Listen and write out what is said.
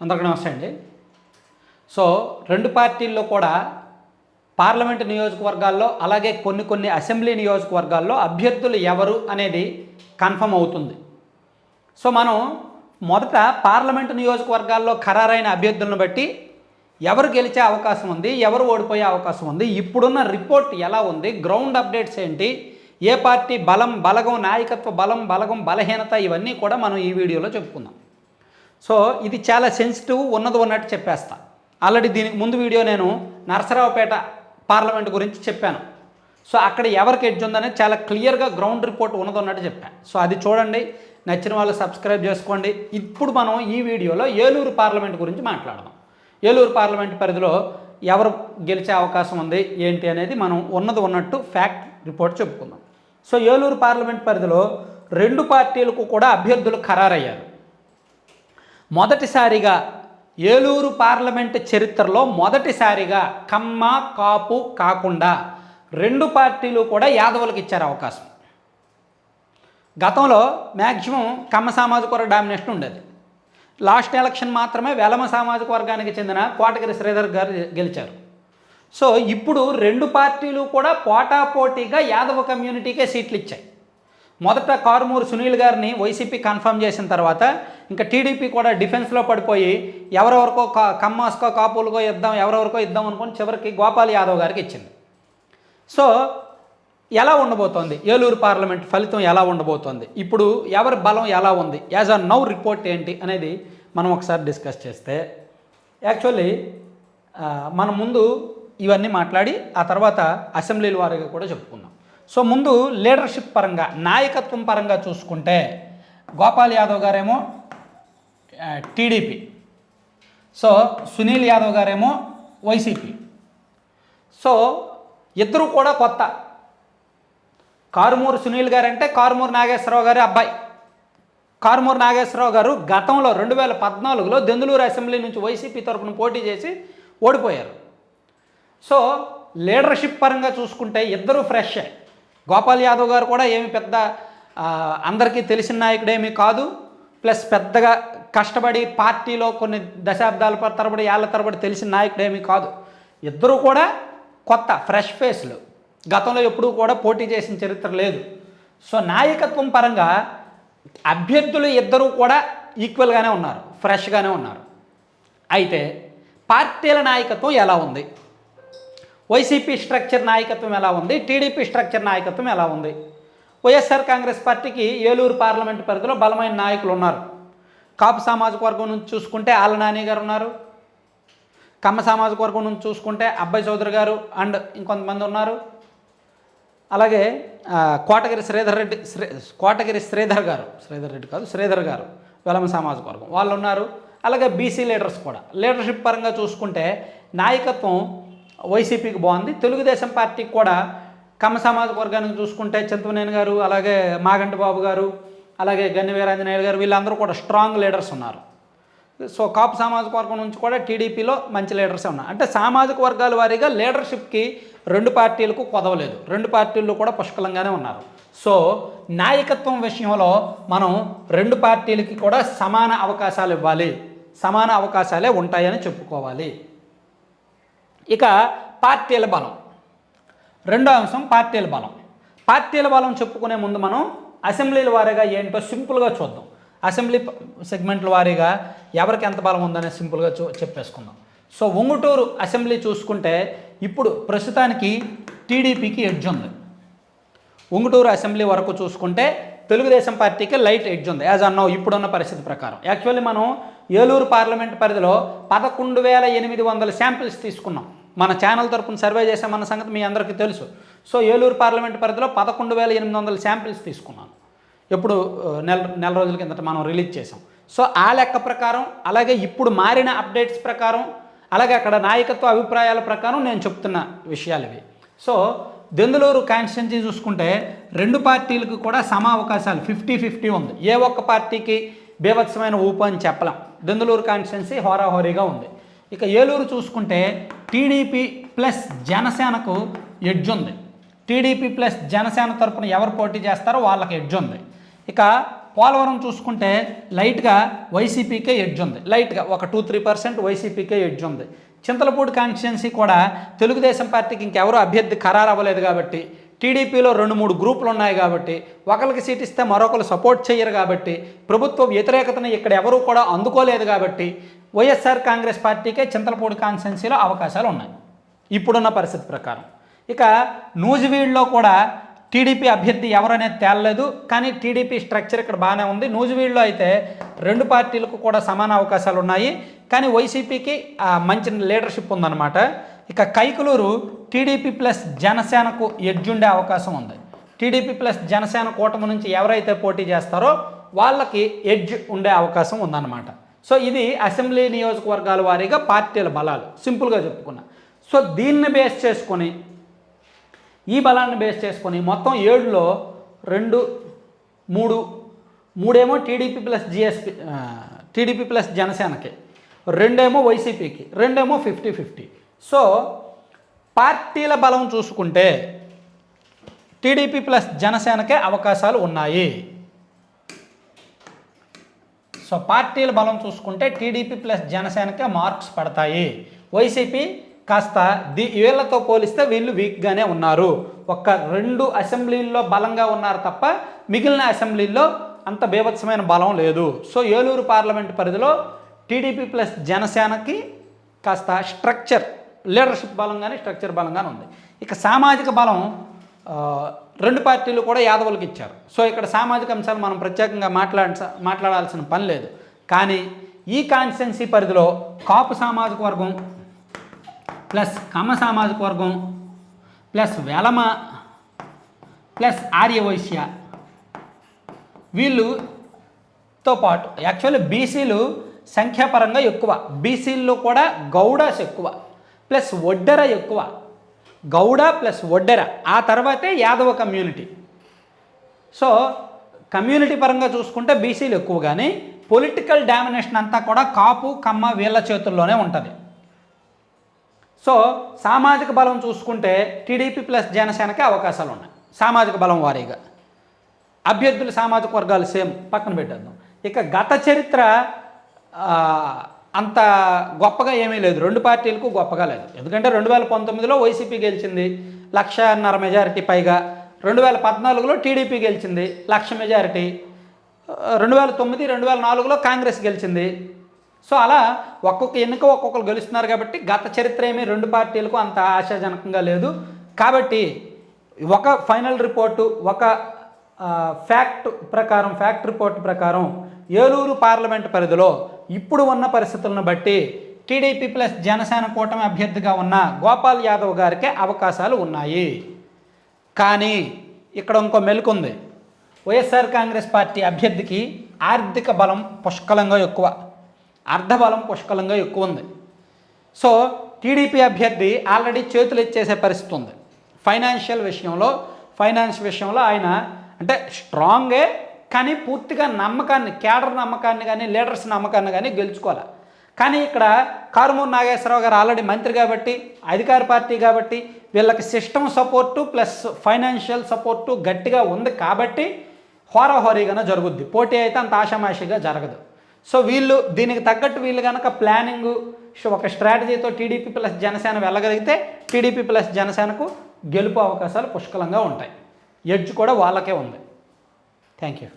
అందరికీ నమస్తే అండి. సో రెండు పార్టీల్లో కూడా పార్లమెంట్ నియోజకవర్గాల్లో అలాగే కొన్ని కొన్ని అసెంబ్లీ నియోజకవర్గాల్లో అభ్యర్థులు ఎవరు అనేది కన్ఫర్మ్ అవుతుంది. సో మనం మొదట పార్లమెంట్ నియోజకవర్గాల్లో ఖరారైన అభ్యర్థులను బట్టి ఎవరు గెలిచే అవకాశం ఉంది ఎవరు ఓడిపోయే అవకాశం ఉంది ఇప్పుడున్న రిపోర్ట్ ఎలా ఉంది గ్రౌండ్ అప్డేట్స్ ఏంటి ఏ పార్టీ బలం బలగం నాయకత్వ బలం బలగం బలహీనత ఇవన్నీ కూడా మనం ఈ వీడియోలో చెప్పుకుందాం. సో ఇది చాలా సెన్సిటివ్ ఉన్నది ఉన్నట్టు చెప్పేస్తా. ఆల్రెడీ దీనికి ముందు వీడియో నేను నరసరావుపేట పార్లమెంట్ గురించి చెప్పాను. సో అక్కడ ఎవరికి ఎడ్జ్ ఉందనేది చాలా క్లియర్గా గ్రౌండ్ రిపోర్ట్ ఉన్నది ఉన్నట్టు చెప్పాను సో అది చూడండి నచ్చిన వాళ్ళు సబ్స్క్రైబ్ చేసుకోండి. ఇప్పుడు మనం ఈ వీడియోలో ఏలూరు పార్లమెంట్ గురించి మాట్లాడదాం. ఏలూరు పార్లమెంట్ పరిధిలో ఎవరు గెలిచే అవకాశం ఉంది ఏంటి అనేది మనం ఉన్నది ఉన్నట్టు ఫ్యాక్ట్ రిపోర్ట్ చెప్పుకుందాం. సో ఏలూరు పార్లమెంట్ పరిధిలో రెండు పార్టీలకు కూడా అభ్యర్థులు ఖరారయ్యారు. మొదటిసారిగా ఏలూరు పార్లమెంట్ చరిత్రలో మొదటిసారిగా కమ్మ కాపు కాకుండా రెండు పార్టీలు కూడా యాదవులకు ఇచ్చారు అవకాశం. గతంలో మ్యాక్సిమం కమ్మ సామాజిక వర్గ డామినేషన్ ఉండేది. లాస్ట్ ఎలక్షన్ మాత్రమే వెలమ సామాజిక వర్గానికి చెందిన కోటగిరి శ్రీధర్ గారు గెలిచారు. సో ఇప్పుడు రెండు పార్టీలు కూడా పోటాపోటీగా యాదవ కమ్యూనిటీకే సీట్లు ఇచ్చాయి. మొదట కారుమూరు సునీల్ గారిని వైసీపీ కన్ఫర్మ్ చేసిన తర్వాత ఇంకా టీడీపీ కూడా డిఫెన్స్లో పడిపోయి ఎవరెవరికో కా కమ్మాస్కో కాపులకో ఇద్దాం ఎవరెవరికో ఇద్దాం అనుకుని చివరికి గోపాల్ యాదవ్ గారికి ఇచ్చింది. సో ఎలా ఉండబోతోంది? ఏలూరు పార్లమెంట్ ఫలితం ఎలా ఉండబోతోంది? ఇప్పుడు ఎవరి బలం ఎలా ఉంది? యాజ్ అ నౌ రిపోర్ట్ ఏంటి అనేది మనం ఒకసారి డిస్కస్ చేస్తే యాక్చువల్లీ మన ముందు ఇవన్నీ మాట్లాడి ఆ తర్వాత అసెంబ్లీల వారిగా కూడా చెప్పుకుందాం. సో ముందు లీడర్షిప్ పరంగా నాయకత్వం పరంగా చూసుకుంటే గోపాల్ యాదవ్ గారేమో టీడీపీ. సో సునీల్ యాదవ్ గారేమో వైసీపీ. సో ఇద్దరు కూడా కొత్త. కారుమూరు సునీల్ గారు అంటే కారుమూరు నాగేశ్వరరావు గారి అబ్బాయి. కారుమూరు నాగేశ్వరరావు గారు గతంలో రెండు వేల పద్నాలుగులో దెందులూరు అసెంబ్లీ నుంచి వైసీపీ తరఫున పోటీ చేసి ఓడిపోయారు. సో లీడర్షిప్ పరంగా చూసుకుంటే ఇద్దరు ఫ్రెష్. గోపాల్ యాదవ్ గారు కూడా ఏమి పెద్ద అందరికీ తెలిసిన నాయకుడేమీ కాదు. ప్లస్ పెద్దగా కష్టపడి పార్టీలో కొన్ని దశాబ్దాల తరబడి ఏళ్ళ తరబడి తెలిసిన నాయకుడేమీ కాదు. ఇద్దరు కూడా కొత్త ఫ్రెష్ ఫేస్లు గతంలో ఎప్పుడూ కూడా పోటీ చేసిన చరిత్ర లేదు. సో నాయకత్వం పరంగా అభ్యర్థులు ఇద్దరూ కూడా ఈక్వల్గానే ఉన్నారు ఫ్రెష్గానే ఉన్నారు. అయితే పార్టీల నాయకత్వం ఎలా ఉంది? వైసీపీ స్ట్రక్చర్ నాయకత్వం ఎలా ఉంది? టీడీపీ స్ట్రక్చర్ నాయకత్వం ఎలా ఉంది? వైఎస్ఆర్ కాంగ్రెస్ పార్టీకి ఏలూరు పార్లమెంట్ పరిధిలో బలమైన నాయకులు ఉన్నారు. కాపు సామాజిక వర్గం నుంచి చూసుకుంటే ఆళ్ళ నాని గారు ఉన్నారు. కమ్మ సామాజిక వర్గం నుంచి చూసుకుంటే అబ్బాయి చౌదరి గారు అండ్ ఇంకొంతమంది ఉన్నారు. అలాగే కోటగిరి శ్రీధర్ రెడ్డి శ్రీ కోటగిరి శ్రీధర్ గారు శ్రీధర్ రెడ్డి కాదు శ్రీధర్ గారు వెలమ సామాజిక వర్గం వాళ్ళు ఉన్నారు. అలాగే బీసీ లీడర్స్ కూడా. లీడర్షిప్ పరంగా చూసుకుంటే నాయకత్వం వైసీపీకి బాగుంది. తెలుగుదేశం పార్టీకి కూడా కమ్మ సామాజిక వర్గానికి చూసుకుంటే చింతమనేని గారు అలాగే మాగంటి బాబు గారు అలాగే గన్ని వీరాంజనేయులు గారు వీళ్ళందరూ కూడా స్ట్రాంగ్ లీడర్స్ ఉన్నారు. సో కాపు సామాజిక వర్గం నుంచి కూడా టీడీపీలో మంచి లీడర్సే ఉన్నారు. అంటే సామాజిక వర్గాల వారీగా లీడర్షిప్కి రెండు పార్టీలకు కొదవలేదు. రెండు పార్టీల్లో కూడా పుష్కలంగానే ఉన్నారు. సో నాయకత్వం విషయంలో మనం రెండు పార్టీలకి కూడా సమాన అవకాశాలు ఇవ్వాలి. సమాన అవకాశాలే ఉంటాయని చెప్పుకోవాలి. ఇక పార్టీల బలం. రెండో అంశం పార్టీల బలం. పార్టీల బలం చెప్పుకునే ముందు మనం అసెంబ్లీల వారీగా ఏంటో సింపుల్గా చూద్దాం. అసెంబ్లీ సెగ్మెంట్ల వారీగా ఎవరికి ఎంత బలం ఉందనే సింపుల్గా చూ చెప్పేసుకుందాం. సో ఉంగుటూరు అసెంబ్లీ చూసుకుంటే ఇప్పుడు ప్రస్తుతానికి టీడీపీకి ఎడ్జ్ ఉంది. ఉంగుటూరు అసెంబ్లీ వరకు చూసుకుంటే తెలుగుదేశం పార్టీకి లైట్ ఎడ్జ్ ఉంది. యాజ్ అన్నావు ఇప్పుడున్న పరిస్థితి ప్రకారం. యాక్చువల్లీ మనం ఏలూరు పార్లమెంట్ పరిధిలో పదకొండు వేల ఎనిమిది వందల శాంపిల్స్ తీసుకున్నాం. మన ఛానల్ తరపున సర్వే చేసామన్న సంగతి మీ అందరికీ తెలుసు. సో ఏలూరు పార్లమెంట్ పరిధిలో పదకొండు వేల ఎనిమిది వందల శాంపిల్స్ తీసుకున్నాను. ఎప్పుడు నెల నెల రోజుల కిందట మనం రిలీజ్ చేసాం సో ఆ లెక్క ప్రకారం అలాగే ఇప్పుడు మారిన అప్డేట్స్ ప్రకారం అలాగే అక్కడ నాయకత్వ అభిప్రాయాల ప్రకారం నేను చెప్తున్న విషయాలు ఇవి. సో దెందులూరు కాన్స్టిట్యున్సీ చూసుకుంటే రెండు పార్టీలకు కూడా సమ అవకాశాలు ఫిఫ్టీ ఫిఫ్టీ ఉంది. ఏ ఒక్క పార్టీకి బీభత్సమైన ఊపు అని చెప్పలేం. దెందులూరు కాన్స్టిట్యున్సీ హోరాహోరీగా ఉంది. ఇక ఏలూరు చూసుకుంటే టీడీపీ ప్లస్ జనసేనకు ఎడ్జ్ ఉంది. టీడీపీ ప్లస్ జనసేన తరపున ఎవరు పోటీ చేస్తారో వాళ్ళకి ఎడ్జ్ ఉంది. ఇక పోలవరం చూసుకుంటే లైట్గా వైసీపీకే ఎడ్జ్ ఉంది. లైట్గా ఒక టూ త్రీ పర్సెంట్ వైసీపీకే ఎడ్జ్ ఉంది. చింతలపూడి కాన్స్టిట్యున్సీ కూడా తెలుగుదేశం పార్టీకి ఇంకెవరూ అభ్యర్థి ఖరారు అవ్వలేదు కాబట్టి టీడీపీలో రెండు మూడు గ్రూపులు ఉన్నాయి కాబట్టి ఒకరికి సీట్ ఇస్తే మరొకరు సపోర్ట్ చేయరు కాబట్టి ప్రభుత్వ వ్యతిరేకతను ఇక్కడ ఎవరూ కూడా అందుకోలేదు కాబట్టి వైఎస్ఆర్ కాంగ్రెస్ పార్టీకే చింతలపూడి కాన్స్టెన్సీలో అవకాశాలు ఉన్నాయి. ఇప్పుడున్న పరిస్థితి ప్రకారం. ఇక నూజివీడ్లో కూడా టీడీపీ అభ్యర్థి ఎవరనేది తేలలేదు కానీ టీడీపీ స్ట్రక్చర్ ఇక్కడ బాగానే ఉంది. నూజివీడ్లో అయితే రెండు పార్టీలకు కూడా సమాన అవకాశాలు ఉన్నాయి. కానీ వైసీపీకి మంచి లీడర్షిప్ ఉందన్నమాట. ఇక కైకులూరు టీడీపీ ప్లస్ జనసేనకు ఎడ్జుండే అవకాశం ఉంది. టీడీపీ ప్లస్ జనసేన కూటమి నుంచి ఎవరైతే పోటీ చేస్తారో వాళ్ళకి ఎడ్జ్ ఉండే అవకాశం ఉందన్నమాట. సో ఇది అసెంబ్లీ నియోజకవర్గాల వారీగా పార్టీల బలాలు. సింపుల్గా చెప్పుకున్నా. సో దీన్ని బేస్ చేసుకొని ఈ బలాన్ని బేస్ చేసుకొని మొత్తం ఏడులో రెండు మూడు మూడేమో TDP plus GSP TDP plus జనసేనకి. రెండేమో వైసీపీకి. రెండేమో ఫిఫ్టీ ఫిఫ్టీ. సో పార్టీల బలం చూసుకుంటే టీడీపీ ప్లస్ జనసేనకే అవకాశాలు ఉన్నాయి. సో పార్టీల బలం చూసుకుంటే టీడీపీ ప్లస్ జనసేనకే మార్క్స్ పడతాయి. వైసీపీ కాస్త ది వీళ్ళతో పోలిస్తే వీళ్ళు వీక్గానే ఉన్నారు. ఒక్క రెండు అసెంబ్లీల్లో బలంగా ఉన్నారు తప్ప మిగిలిన అసెంబ్లీల్లో అంత బీభత్సమైన బలం లేదు. సో ఏలూరు పార్లమెంట్ పరిధిలో టీడీపీ ప్లస్ జనసేనకి కాస్త స్ట్రక్చర్ లీడర్షిప్ బలంగానే స్ట్రక్చర్ బలంగానే ఉంది. ఇక సామాజిక బలం రెండు పార్టీలు కూడా యాదవులకు ఇచ్చారు. సో ఇక్కడ సామాజిక అంశాలు మనం ప్రత్యేకంగా మాట్లాడ మాట్లాడాల్సిన పని లేదు. కానీ ఈ కాన్స్టిట్యున్సీ పరిధిలో కాపు సామాజిక వర్గం ప్లస్ కమ్మ సామాజిక వర్గం ప్లస్ వెలమ ప్లస్ ఆర్యవైశ్య వీళ్ళుతో పాటు యాక్చువల్లీ బీసీలు సంఖ్యాపరంగా ఎక్కువ. బీసీల్లో కూడా గౌడాస్ ఎక్కువ. ప్లస్ ఒడ్డెర ఎక్కువ. గౌడ ప్లస్ ఒడ్డెర. ఆ తర్వాతే యాదవ కమ్యూనిటీ. సో కమ్యూనిటీ పరంగా చూసుకుంటే బీసీలు ఎక్కువ కానీ పొలిటికల్ డామినేషన్ అంతా కూడా కాపు కమ్మ వీళ్ళ చేతుల్లోనే ఉంటుంది. సో సామాజిక బలం చూసుకుంటే టీడీపీ ప్లస్ జనసేనకి అవకాశాలు ఉన్నాయి సామాజిక బలం వారీగా. అభ్యర్థుల సామాజిక వర్గాలు సేమ్. పక్కన పెట్టేద్దాం. ఇక గత చరిత్ర అంత గొప్పగా ఏమీ లేదు. రెండు పార్టీలకు గొప్పగా లేదు. ఎందుకంటే రెండు వేల పంతొమ్మిదిలో వైసీపీ గెలిచింది. లక్షన్నర మెజారిటీ పైగా. రెండు వేల పద్నాలుగులో టీడీపీ గెలిచింది. లక్ష మెజారిటీ. రెండు వేల తొమ్మిది రెండు వేల నాలుగులో కాంగ్రెస్ గెలిచింది. సో అలా ఒక్కొక్క ఎన్నిక ఒక్కొక్కరు గెలుస్తున్నారు కాబట్టి గత చరిత్ర ఏమీ రెండు పార్టీలకు అంత ఆశాజనకంగా లేదు. కాబట్టి ఒక ఫైనల్ రిపోర్టు ఒక ఫ్యాక్ట్ ప్రకారం ఫ్యాక్ట్ రిపోర్ట్ ప్రకారం ఏలూరు పార్లమెంట్ పరిధిలో ఇప్పుడు ఉన్న పరిస్థితులను బట్టి టీడీపీ ప్లస్ జనసేన కూటమి అభ్యర్థిగా ఉన్న గోపాల్ యాదవ్ గారికి అవకాశాలు ఉన్నాయి. కానీ ఇక్కడ ఇంకో మెలుకుంది వైఎస్ఆర్ కాంగ్రెస్ పార్టీ అభ్యర్థికి ఆర్థిక బలం పుష్కలంగా ఎక్కువ. అర్ధబలం పుష్కలంగా ఎక్కువ ఉంది. సో టీడీపీ అభ్యర్థి ఆల్రెడీ చేతులు ఇచ్చేసే పరిస్థితి ఉంది. ఫైనాన్షియల్ విషయంలో ఫైనాన్స్ విషయంలో ఆయన అంటే స్ట్రాంగే కానీ పూర్తిగా నమ్మకాన్ని కేడర్ నమ్మకాన్ని కానీ లీడర్స్ నమ్మకాన్ని కానీ గెలుచుకోవాలి? కానీ ఇక్కడ కారుమూరు నాగేశ్వరరావు గారు ఆల్రెడీ మంత్రి కాబట్టి అధికార పార్టీ కాబట్టి వీళ్ళకి system support plus financial support గట్టిగా ఉంది కాబట్టి హోరాహోరీగానే జరుగుద్ది. పోటీ అయితే అంత ఆషామాషిగా జరగదు. సో వీళ్ళు దీనికి తగ్గట్టు వీళ్ళు కనుక ప్లానింగ్ ఒక స్ట్రాటజీతో టీడీపీ ప్లస్ జనసేన వెళ్ళగలిగితే టీడీపీ ప్లస్ జనసేనకు గెలుపు అవకాశాలు పుష్కలంగా ఉంటాయి. ఎడ్జ్ కూడా వాళ్ళకే ఉంది. Thank you.